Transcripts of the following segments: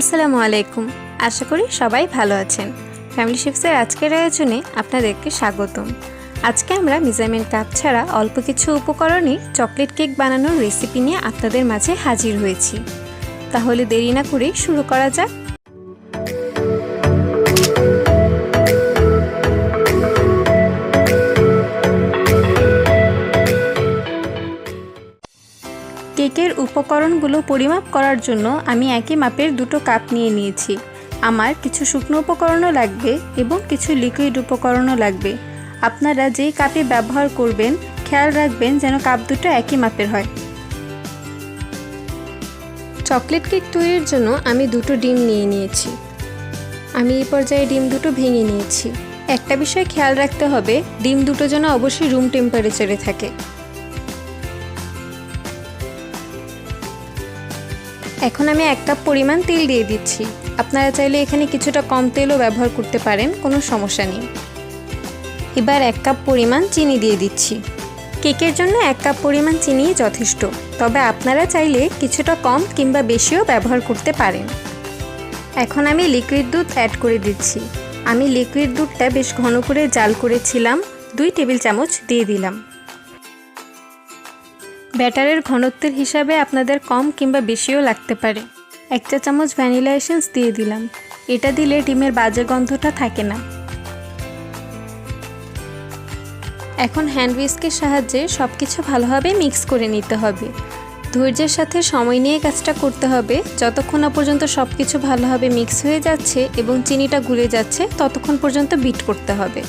আসসালামু আলাইকুম। আশা করি সবাই ভালো আছেন। ফ্যামিলি শিপসের আজকের আয়োজনে আপনাদেরকে স্বাগতম। আজকে আমরা মিজামের কাপ ছাড়া অল্প কিছু উপকরণে চকলেট কেক বানানোর রেসিপি নিয়ে আপনাদের মাঝে হাজির হয়েছি। তাহলে দেরি না করে শুরু করা যাক। উপকরণগুলো পরিমাপ করার জন্য আমি একই মাপের দুটো কাপ নিয়ে নিয়েছি। আমার কিছু শুকনো উপকরণও লাগবে এবং কিছু লিকুইড উপকরণও লাগবে। আপনারা যেই কাপে ব্যবহার করবেন, খেয়াল রাখবেন যেন কাপ দুটো একই মাপের হয়। চকলেট কেক তৈরির জন্য আমি দুটো ডিম নিয়ে নিয়েছি। আমি এই পর্যায়ে ডিম দুটো ভেঙে নিয়েছি। একটা বিষয় খেয়াল রাখতে হবে, ডিম দুটো যেন অবশ্যই রুম টেম্পারেচারে থাকে। এখন আমি এক কাপ পরিমাণ তেল দিয়ে দিচ্ছি। আপনারা চাইলে এখানে কিছুটা কম তেলও ব্যবহার করতে পারেন, কোনো সমস্যা নেই। এবার এক কাপ পরিমাণ চিনি দিয়ে দিচ্ছি। কেকের জন্য এক কাপ পরিমাণ চিনি যথেষ্ট, তবে আপনারা চাইলে কিছুটা কম কিংবা বেশিও ব্যবহার করতে পারেন। এখন আমি লিকুইড দুধ অ্যাড করে দিচ্ছি। আমি লিকুইড দুধটা বেশ ঘন করে জাল করেছিলাম, দুই টেবিল চামচ দিয়ে দিলাম। ব্যাটারের ঘনত্বের হিসাবে আপনাদের কম কিংবা বেশিও লাগতে পারে। এক চা চামচ ভ্যানিলা এসেন্স দিয়ে দিলাম। এটা দিলে ডিমের বাজে গন্ধটা থাকে না। এখন হ্যান্ড উইস্কের সাহায্যে সব কিছু ভালোভাবে মিক্স করে নিতে হবে। ধৈর্যের সাথে সময় নিয়ে কাজটা করতে হবে। যতক্ষণ না পর্যন্ত সব কিছু ভালোভাবে মিক্স হয়ে যাচ্ছে এবং চিনিটা গুলে যাচ্ছে, ততক্ষণ পর্যন্ত বিট করতে হবে।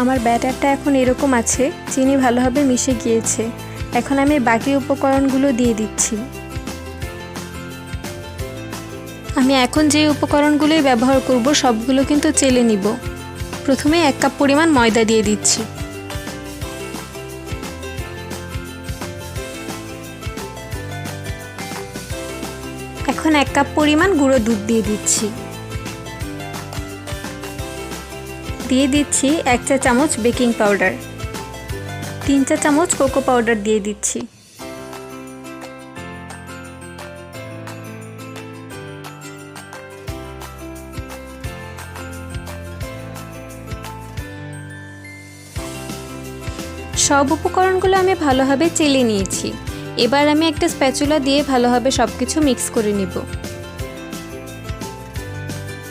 আমার ব্যাটারটা এখন এরকম আছে চিনি ভালোভাবে মিশে গিয়েছে। এখন আমি বাকি উপকরণগুলো দিয়ে দিচ্ছি। আমি এখন যে উপকরণগুলোই ব্যবহার করব, সবগুলো কিন্তু চেলে নিব। প্রথমে এক কাপ পরিমাণ ময়দা দিয়ে দিচ্ছি। এখন এক কাপ পরিমাণ গুঁড়ো দুধ দিয়ে দিচ্ছি। দিয়ে দিচ্ছি এক চা চামচ বেকিং পাউডার। তিন চা চামচ কোকো পাউডার দিয়ে দিচ্ছি। সব উপকরণগুলো আমি ভালোভাবে চেলে নিয়েছি। এবার আমি একটা স্প্যাচুলা দিয়ে ভালোভাবে সব কিছু মিক্স করে নিব।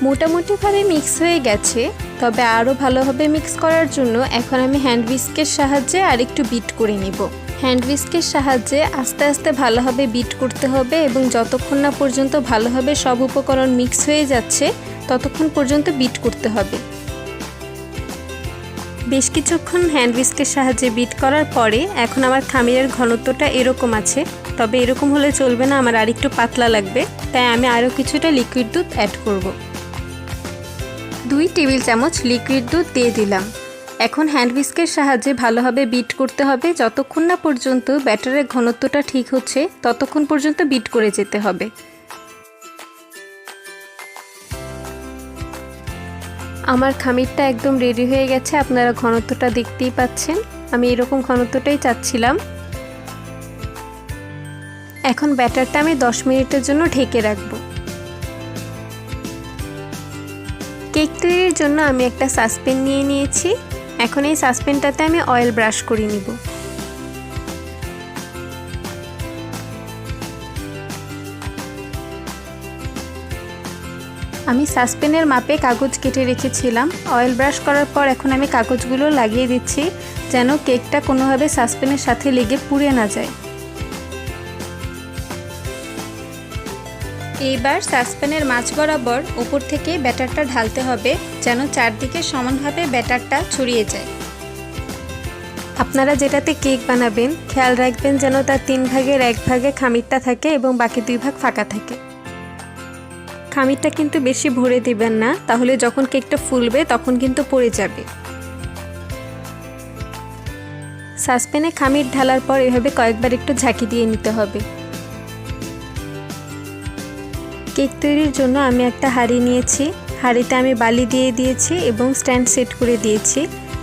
মোটামুটিভাবে মিক্স হয়ে গেছে। তবে আরও ভালোভাবে মিক্স করার জন্য এখন আমি হ্যান্ড উইস্কের সাহায্যে আরেকটু বিট করে নিব। হ্যান্ড উইস্কের সাহায্যে আস্তে আস্তে ভালোভাবে বিট করতে হবে এবং যতক্ষণ না পর্যন্ত ভালোভাবে সব উপকরণ মিক্স হয়ে যাচ্ছে, ততক্ষণ পর্যন্ত বিট করতে হবে। বেশ কিছুক্ষণ হ্যান্ড উইস্কের সাহায্যে বিট করার পরে এখন আমার খামিরের ঘনত্বটা এরকম আছে, তবে এরকম হলে চলবে না, আমার আরেকটু পাতলা লাগবে, তাই আমি আরও কিছুটা লিকুইড দুধ অ্যাড করব। দুই টেবিল চামচ লিকুইড দুধ দিয়ে দিলাম। এখন হ্যান্ড উইস্কের সাহায্যে ভালোভাবে বিট করতে হবে। যতক্ষণ না পর্যন্ত ব্যাটারের ঘনত্বটা ঠিক হচ্ছে, ততক্ষণ পর্যন্ত বিট করে যেতে হবে। আমার খামিরটা একদম রেডি হয়ে গেছে। আপনারা ঘনত্বটা দেখতেই পাচ্ছেন। আমি এরকম ঘনত্বটাই চাচ্ছিলাম। এখন ব্যাটারটা আমি দশ মিনিটের জন্য ঢেকে রাখব। কেক তৈরির জন্য আমি একটা সাসপেন নিয়ে নিয়েছি। এখন এই সাসপেনটাতে আমি অয়েল ব্রাশ করে নিব। আমি সাসপেনের মাপে কাগজ কেটে রেখেছিলাম। অয়েল ব্রাশ করার পর এখন আমি কাগজগুলো লাগিয়ে দিচ্ছি, যেন কেকটা কোনোভাবে সাসপেনের সাথে লেগে পুড়ে না যায়। এইবার সাসপ্যানের মাছ বরাবর উপর থেকে ব্যাটারটা ঢালতে হবে যেন চারদিকে সমানভাবে ব্যাটারটা ছড়িয়ে যায়। আপনারা যেটাতে কেক বানাবেন, খেয়াল রাখবেন যেন তার তিন ভাগের এক ভাগে খামিরটা থাকে এবং বাকি দুই ভাগ ফাঁকা থাকে। খামিরটা কিন্তু বেশি ভরে দিবেন না, তাহলে যখন কেকটা ফুলবে তখন কিন্তু পড়ে যাবে। সাসপেনে খামির ঢালার পর এভাবে কয়েকবার একটু ঝাঁকি দিয়ে নিতে হবে। কেক তৈরির জন্য আমি একটা হাঁড়ি নিয়েছি। হাঁড়িতে আমি বালি দিয়ে দিয়েছি এবং স্ট্যান্ড সেট করে দিয়েছি।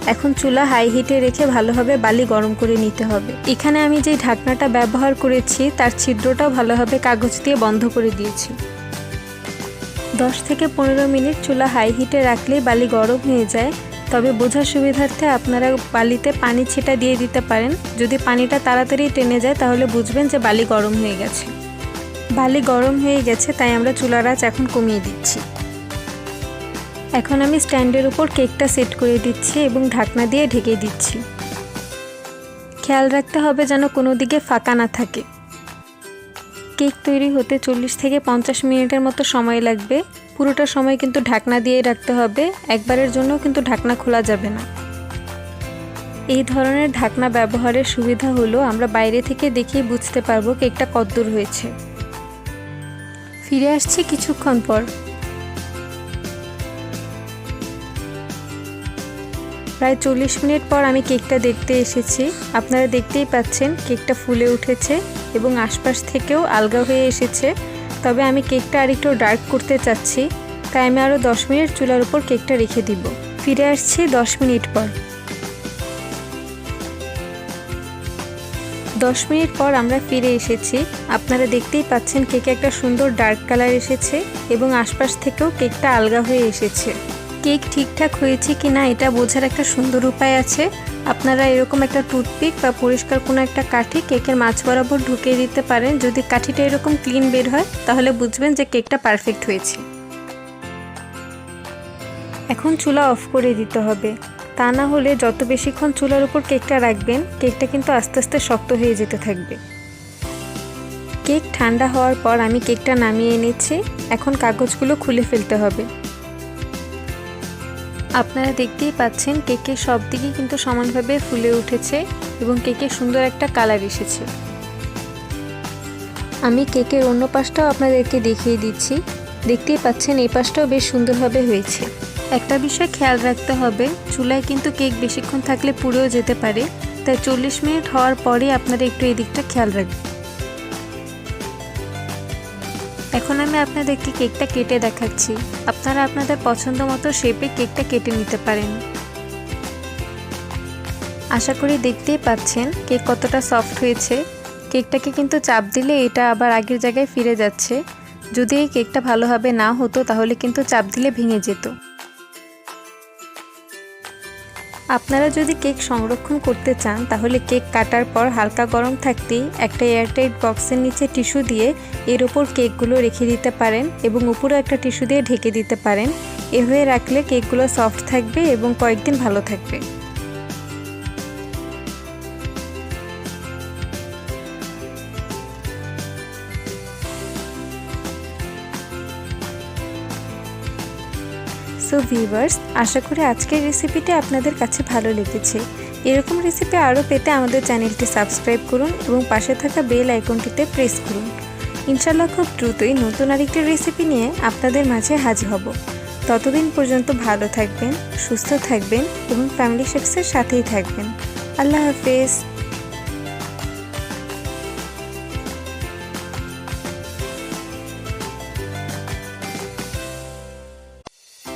এখন চুলা হাই হিটে রেখে ভালোভাবে বালি গরম করে নিতে হবে। এখানে আমি যে ঢাকনাটা ব্যবহার করেছি, তার ছিদ্রটাও ভালোভাবে কাগজ দিয়ে বন্ধ করে দিয়েছি। দশ থেকে পনেরো মিনিট চুলা হাই হিটে রাখলেই বালি গরম হয়ে যায়। তবে বোঝার সুবিধার্থে আপনারা বালিতে পানি ছিটা দিয়ে দিতে পারেন। যদি পানিটা তাড়াতাড়ি টেনে যায়, তাহলে বুঝবেন যে বালি গরম হয়ে গেছে। বালি গরম হয়ে গেছে, তাই আমরা চুলার আঁচ এখন কমিয়ে দিচ্ছি। এখন আমি স্ট্যান্ডের উপর কেকটা সেট করে দিচ্ছি এবং ঢাকনা দিয়ে ঢেকে দিচ্ছি। খেয়াল রাখতে হবে যেন কোনো দিকে ফাঁকা না থাকে। কেক তৈরি হতে চল্লিশ থেকে পঞ্চাশ মিনিটের মতো সময় লাগবে। পুরোটা সময় কিন্তু ঢাকনা দিয়ে রাখতে হবে, একবারের জন্য কিন্তু ঢাকনা খোলা যাবে না। এই ধরনের ঢাকনা ব্যবহারের সুবিধা হলো আমরা বাইরে থেকে দেখেই বুঝতে পারব কেকটা কদ্দূর হয়েছে। ফিরে আসছি কিছুক্ষণ পর। প্রায় চল্লিশ মিনিট পর আমি কেকটা দেখতে এসেছি। আপনারা দেখতেই পাচ্ছেন কেকটা ফুলে উঠেছে এবং আশপাশ থেকেও আলগা হয়ে এসেছে। তবে আমি কেকটা আরেকটু ডার্ক করতে চাচ্ছি, তাই আমি আরও দশ মিনিট চুলার উপর কেকটা রেখে দিব। ফিরে আসছি দশ মিনিট পর। দশ মিনিট পর আমরা ফিরে এসেছি। আপনারা দেখতেই পাচ্ছেন কেকে একটা সুন্দর ডার্ক কালার এসেছে এবং আশপাশ থেকেও কেকটা আলগা হয়ে এসেছে। কেক ঠিকঠাক হয়েছে কি না এটা বোঝার একটা সুন্দর উপায় আছে। আপনারা এরকম একটা টুথপিক বা পরিষ্কার কোনো একটা কাঠি কেকের মাছ বরাবর ঢুকিয়ে দিতে পারেন। যদি কাঠিটা এরকম ক্লিন বের হয়, তাহলে বুঝবেন যে কেকটা পারফেক্ট হয়েছে। এখন চুলা অফ করে দিতে হবে। তা না হলে যত বেশিক্ষণ চুলার উপর কেকটা রাখবেন, কেকটা কিন্তু আস্তে আস্তে শক্ত হয়ে যেতে থাকবে। কেক ঠান্ডা হওয়ার পর আমি কেকটা নামিয়ে এনেছি, এখন কাগজগুলো খুলে ফেলতে হবে। আপনারা দেখতেই পাচ্ছেন, কেকের সব দিকে কিন্তু সমানভাবে ফুলে উঠেছে এবং কেকে সুন্দর একটা কালার এসেছে। আমি কেকের অন্য পাশটাও আপনাদেরকে দেখিয়ে দিচ্ছি। দেখতেই পাচ্ছেন, এই পাশটাও বেশ সুন্দরভাবে হয়েছে। একটা বিষয় খেয়াল রাখতে হবে, চুলায় কিন্তু কেক বেশিক্ষণ থাকলে পুড়েও যেতে পারে, তাই চল্লিশ মিনিট হওয়ার পরে আপনারা একটু এই দিকটা খেয়াল রাখবেন। এখন আমি আপনাদেরকে কেকটা কেটে দেখাচ্ছি। আপনারা আপনাদের পছন্দ মতো শেপে কেকটা কেটে নিতে পারেন। আশা করি দেখতেই পাচ্ছেন কেক কতটা সফট হয়েছে। কেকটাকে কিন্তু চাপ দিলে এটা আবার আগের জায়গায় ফিরে যাচ্ছে। যদি এই কেকটা ভালোভাবে না হতো, তাহলে কিন্তু চাপ দিলে ভেঙে যেত। আপনারা যদি কেক সংরক্ষণ করতে চান, তাহলে কেক কাটার পর হালকা গরম থাকতেই একটা এয়ারটাইট বক্সের নিচে টিস্যু দিয়ে এর ওপর কেকগুলো রেখে দিতে পারেন এবং উপরে একটা টিস্যু দিয়ে ঢেকে দিতে পারেন। এভাবে রাখলে কেকগুলো সফট থাকবে এবং কয়েকদিন ভালো থাকবে। সো ভিউয়ার্স আশা করি আজকের রেসিপিটি আপনাদের কাছে ভালো লেগেছে। এরকম রেসিপি আরও পেতে আমাদের চ্যানেলটি সাবস্ক্রাইব করুন এবং পাশে থাকা বেল আইকনটিতে প্রেস করুন। ইনশাল্লাহ খুব দ্রুতই নতুন আরেকটি রেসিপি নিয়ে আপনাদের মাঝে হাজির হব। ততদিন পর্যন্ত ভালো থাকবেন, সুস্থ থাকবেন এবং ফ্যামিলি শেপসের সাথেই থাকবেন। আল্লাহ হাফেজ।